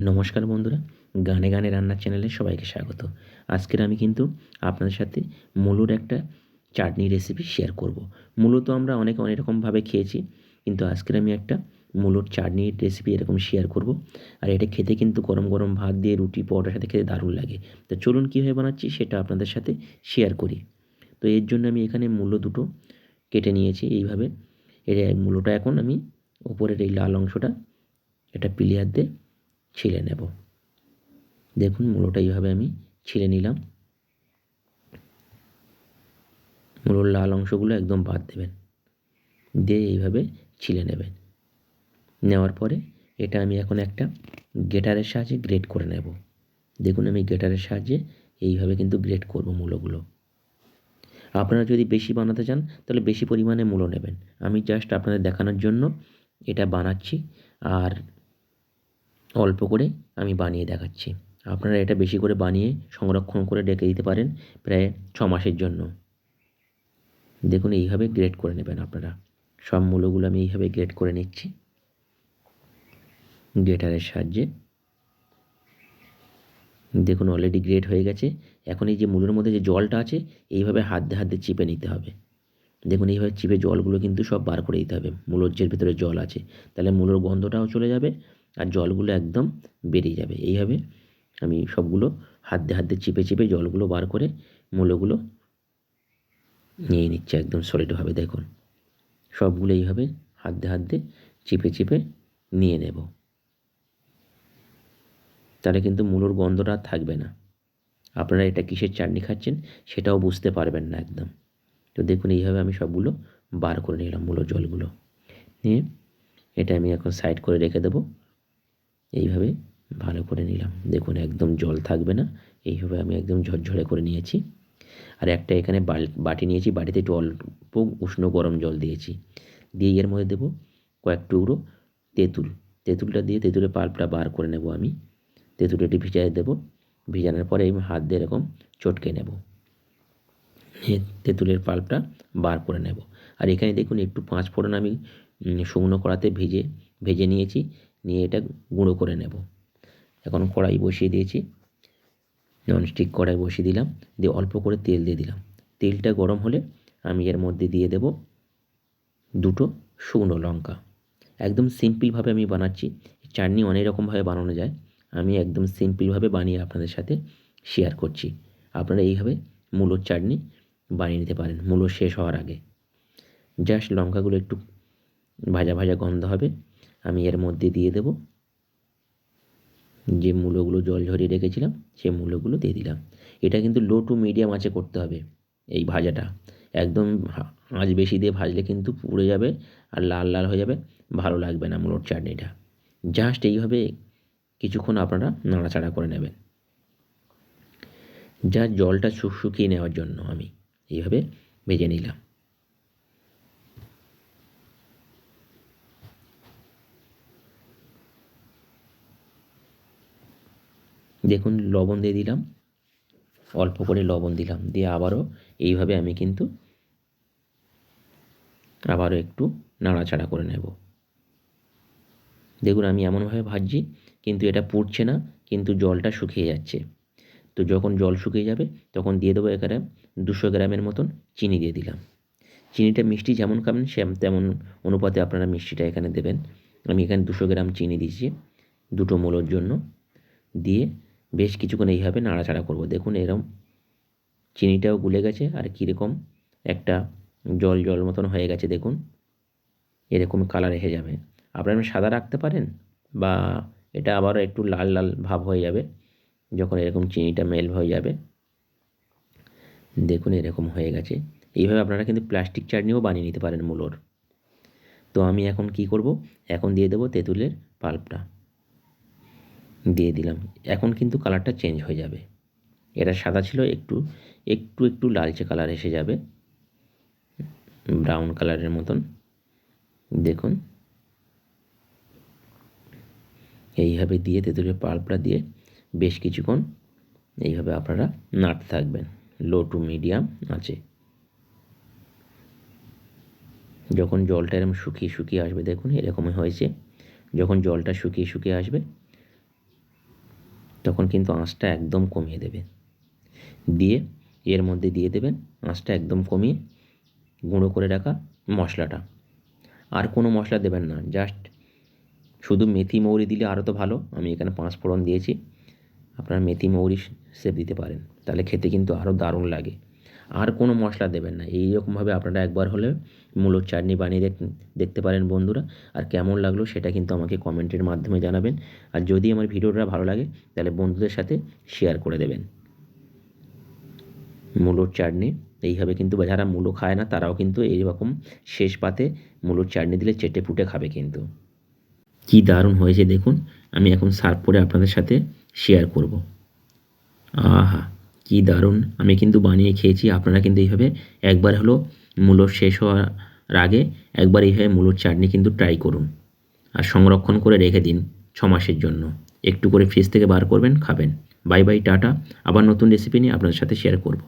নমস্কার বন্ধুরা, গানে গানে রান্নার চ্যানেলে সবাইকে স্বাগত। আজকের আমি কিন্তু আপনাদের সাথে মুলোর একটা চাটনি রেসিপি শেয়ার করব। মূলত আমরা অনেক অনেক রকমভাবে খেয়েছি, কিন্তু আজকের আমি একটা মুলোর চাটনির রেসিপি এরকম শেয়ার করব। আর এটা খেতে কিন্তু গরম গরম ভাত দিয়ে রুটি, পরোটার সাথে খেতে দারুণ লাগে। তো চলুন কীভাবে বানাচ্ছি সেটা আপনাদের সাথে শেয়ার করি। তো এর জন্য আমি এখানে মূলো দুটো কেটে নিয়েছি এইভাবে। এর মূলোটা এখন আমি উপরের এই লাল অংশটা এটা পিলিয়ার দিয়ে ছিলে নেব। দেখুন, মূলোটা এইভাবে আমি ছিলে নিলাম। মূলোর লাল অংশগুলো একদম বাদ দেবেন। দিয়ে এইভাবে ছিলে নেবেন। নেওয়ার পরে এটা আমি এখন একটা গেটারের সাহায্যে গ্রেড করে নেব। দেখুন, আমি গেটারের সাহায্যে এইভাবে কিন্তু গ্রেড করব মূলোগুলো। আপনারা যদি বেশি বানাতে চান, তাহলে বেশি পরিমাণে মূলো নেবেন। আমি জাস্ট আপনাদের দেখানোর জন্য এটা বানাচ্ছি। আর অল্প করে আমি বানিয়ে দেখাচ্ছি। আপনারা এটা বেশি করে বানিয়ে সংরক্ষণ করে ডেকে দিতে পারেন প্রায় ছ মাসের জন্য। দেখুন, এইভাবে গ্রেড করে নেবেন আপনারা। সব মূলগুলো আমি এইভাবে গ্রেড করে নিচ্ছি। গ্রেটারের সাহায্যে। দেখুন অলরেডি গ্রেড হয়ে গেছে। এখন এই যে মূলের মধ্যে যে জলটা আছে, এইভাবে হাত দিয়ে হাত দিয়ে চিপে নিতে হবে। দেখুন, এইভাবে চিপে জলগুলো কিন্তু সব বার করে দিতে হবে। মূলর যে ভিতরে জল আছে। তাহলে মূলর গন্ধটাও চলে যাবে। আর জলগুলো একদম বেরিয়ে যাবে। এইভাবে আমি সবগুলো হাত দিয়ে হাত দিয়ে চিপে চিপে জলগুলো বার করে মূলগুলো নিয়ে নিচ্ছে একদম সলিডভাবে দেখুন। সবগুলো এইভাবে হাত দিয়ে হাত দিয়ে চিপে চিপে নিয়ে নেব। তাহলে কিন্তু মূলোর গন্ধটা থাকবে না। আপনারা এটা কিসের চাটনি খাচ্ছেন সেটাও বুঝতে পারবেন না একদম। তো দেখুন, এইভাবে আমি সবগুলো বার করে নিলাম মূলো জলগুলো। নিয়ে এটা আমি এখন সাইড করে রেখে দেবো। এইভাবে ভালো করে নিলাম। দেখুন, একদম জল থাকবে না। এইভাবে আমি একদম ঝরঝরে করে নিয়েছি। আর একটা এখানে বাটি নিয়েছি। বাটিতে একটু অল্প উষ্ণ গরম জল দিয়েছি। দিয়ে এর মধ্যে দেবো কয়েক টুকরো তেঁতুল। তেঁতুলটা দিয়ে তেঁতুলের পাল্পটা বার করে নেব আমি। তেঁতুলটি ভিজাই দেবো। ভিজানোর পরে আমি হাত দিয়ে এরকম চটকে নেব। তেঁতুলের পাল্পটা বার করে নেব। আর এখানে দেখুন, একটু পাঁচ ফোড়ন আমি শুকনো কড়াতে ভেজে ভেজে নিয়েছি। নিয়ে এটা গুঁড়ো করে নেব। এখন কড়াই বসিয়ে দিয়েছি। ননস্টিক কড়াই বসিয়ে দিলাম। দিয়ে অল্প করে তেল দিয়ে দিলাম। তেলটা গরম হলে আমি এর মধ্যে দিয়ে দেব দুটো শুকনো লঙ্কা। একদম সিম্পলভাবে আমি বানাচ্ছি। চাটনি অনেক রকমভাবে বানানো যায়। আমি একদম সিম্পলভাবে বানিয়ে আপনাদের সাথে শেয়ার করছি। আপনারা এইভাবে মূলোর চাটনি বানিয়ে নিতে পারেন। মূলো শেষ হওয়ার আগে। জাস্ট লঙ্কাগুলো একটু ভাজা ভাজা গন্ধ হবে। আমি এর মধ্যে দিয়ে দেব। যে মূলোগুলো জল ঝরিয়ে রেখেছিলাম, সেই মূলোগুলো দিয়ে দিলাম। এটা কিন্তু লো টু মিডিয়াম আঁচে করতে হবে এই ভাজাটা। একদম আঁচ বেশি দিয়ে ভাজলে কিন্তু পুড়ে যাবে আর লাল লাল হয়ে যাবে, ভালো লাগবে না মূলোর চাটনিটা। জাস্ট এইভাবে কিছুক্ষণ আপনারা নাড়াচাড়া করে নেবেন। যা জলটা শুকিয়ে নেওয়ার জন্য আমি এইভাবে ভেজে নিলাম। দেখুন লবণ দিয়ে দিলাম, অল্প করে লবণ দিলাম, দিয়ে আবারও এইভাবে আমি কিন্তু আবারও একটু নাড়াচাড়া করে নেব। দেখুন আমি এমনভাবে ভাজছি, কিন্তু এটা পুড়ছে না, কিন্তু জলটা শুকিয়ে যাচ্ছে। তো যখন জল শুকিয়ে যাবে, তখন দিয়ে দেবো এখানে দুশো গ্রামের মতন চিনি দিয়ে দিলাম। চিনিটা মিষ্টি যেমন খাবেন সে তেমন অনুপাতে আপনারা মিষ্টিটা এখানে দেবেন। আমি এখানে দুশো গ্রাম চিনি দিয়েছি, দুটো মোলোর জন্য। দিয়ে বেশ কিছুক্ষণ এইভাবে নাড়াচাড়া করব। দেখুন এরম চিনিটাও গুলে গেছে আর কীরকম একটা জল জল মতন হয়ে গেছে, দেখুন। এরকম কালার এসে যাবে। আপনারা সাদা রাখতে পারেন বা এটা আবারও একটু লাল লাল ভাব হয়ে যাবে, যখন এরকম চিনিটা মেল হয়ে যাবে। দেখুন এরকম হয়ে গেছে। এইভাবে আপনারা কিন্তু প্লাস্টিক চাটনিও বানিয়ে নিতে পারেন মূলোর। তো আমি এখন কি করব? এখন দিয়ে দেবো তেঁতুলের পাল্পটা। দিয়ে দিলাম। এখন কিন্তু কালারটা চেঞ্জ হয়ে যাবে। এটা সাদা ছিল, একটু একটু একটু লালচে কালার এসে যাবে। ব্রাউন কালারের মতন। দেখুন। এইভাবে দিয়ে তেঁতুলের পাল্পটা দিয়ে বেশ কিছুক্ষণ এইভাবে আপনারা নাড়তে থাকবেন। লো টু মিডিয়াম আছে। যখন জলটা এরকম শুকিয়ে শুকিয়ে আসবে, দেখুন, এরকমই হয়েছে। যখন জলটা শুকিয়ে শুকিয়ে আসবে তখন কিন্তু আঁচটা একদম কমিয়ে দেবে। দিয়ে এর মধ্যে দিয়ে দেবেন আঁচটা একদম কমিয়ে গুঁড়ো করে রাখা মশলাটা। আর কোনো মশলা দেবেন না জাস্ট শুধু মেথি মৌরি দিলে আরও তো ভালো, আমি এখানে পাঁচ ফোড়ন দিয়েছি, আপনারা মেথি মৌরি সেপ দিতে পারেন, তাহলে খেতে কিন্তু আরও দারুণ লাগে। আর কোনো মশলা দেবেন না। এই রকমভাবে আপনারা একবার হলে মূলোর চাটনি বানিয়ে দেখ, দেখতে পারেন বন্ধুরা। আর কেমন লাগল সেটা কিন্তু আমাকে কমেন্টের মাধ্যমে জানাবেন। আর যদি আমার ভিডিওটা ভালো লাগে, তাহলে বন্ধুদের সাথে শেয়ার করে দেবেন। মূলোর চাটনি, এইভাবে কিন্তু যারা মূলো খায় না, তারাও কিন্তু এইরকম শেষ পাতে মূলোর চাটনি দিলে চেটে পুটে খাবে কিন্তু। কী দারুণ হয়েছে দেখুন, আমি এখন সার্ভ করে আপনাদের সাথে শেয়ার করব। আহা! কী দারুণ। আমি কিন্তু বানিয়ে খেয়েছি, আপনারা কিন্তু এইভাবে একবার হলো মূলো শেষ হওয়ার আগে একবার এইভাবে মূলোর চাটনি কিন্তু ট্রাই করুন। আর সংরক্ষণ করে রেখে দিন ছ মাসের জন্য। একটু করে ফ্রিজ থেকে বার করবেন, খাবেন। Bye bye tata. আবার নতুন রেসিপি নিয়ে আপনাদের সাথে শেয়ার করব।